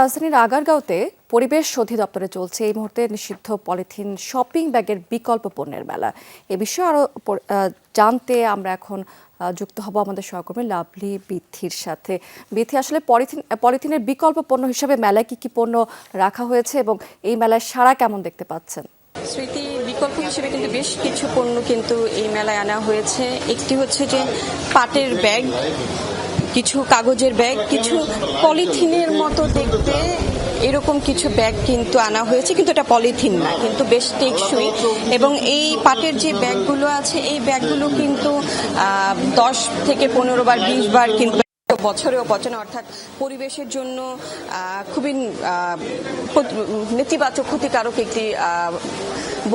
রাজধানীর আগারগাঁওতে পরিবেশ অধিদপ্তরে চলছে এই মুহূর্তে নিষিদ্ধ পলিথিন শপিং ব্যাগের বিকল্প পণ্যের মেলা। এ বিষয়ে আরও জানতে আমরা এখন যুক্ত হব আমাদের সহকর্মী লাভলি বিথির সাথে। বিথি, আসলে পলিথিন পলিথিনের বিকল্প পণ্য হিসেবে মেলায় কি কি পণ্য রাখা হয়েছে এবং এই মেলায় সারা কেমন দেখতে পাচ্ছেন? স্মৃতি বিকল্প হিসেবে কিন্তু বেশ কিছু পণ্য কিন্তু এই মেলায় আনা হয়েছে। একটি হচ্ছে যে পাটের ব্যাগ কিছু কাগজের ব্যাগ, কিছু পলিথিনের মতো দেখতে এরকম কিছু ব্যাগ কিন্তু আনা হয়েছে, কিন্তু এটা পলিথিন না, কিন্তু বেশ টেকসই। এবং এই পাটের যে ব্যাগগুলো আছে, এই ব্যাগগুলো কিন্তু দশ থেকে পনেরো বার, বিশ বার কিন্তু বছরেও পচনে অর্থাৎ পরিবেশের জন্য খুবই নেতিবাচক ক্ষতিকারক একটি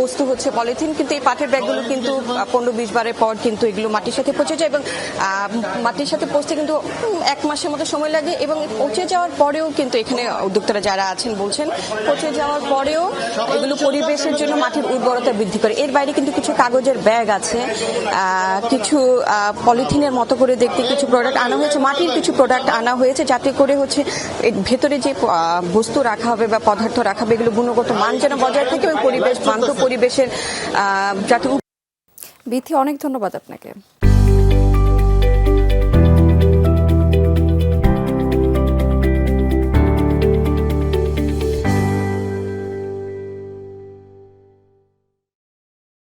বস্তু হচ্ছে পলিথিন। কিন্তু এই পাটের ব্যাগগুলো কিন্তু পনেরো বিশ বারের পর কিন্তু এগুলো মাটির সাথে পচে যায় এবং মাটির সাথে পচতে কিন্তু এক মাসের মতো সময় লাগে এবং পচে যাওয়ার পরেও কিন্তু এখানে উদ্যোক্তারা যারা আছেন বলছেন, পচে যাওয়ার পরেও এগুলো পরিবেশের জন্য মাটির উর্বরতা বৃদ্ধি করে। এর বাইরে কিন্তু কিছু কাগজের ব্যাগ আছে কিছু পলিথিনের মতো করে দেখতে কিছু প্রোডাক্ট আনা হয়েছে। মাটির কিছু প্রোডাক্ট আনা হয়েছে যাতে করে হচ্ছে ভেতরে যে বস্তু রাখা হবে বা পদার্থ রাখা হবে, এগুলো গুণগত মান যেন বজায় থাকে ওই পরিবেশ বান্ধব পরিবেশের যাতে বিথি, অনেক ধন্যবাদ আপনাকে।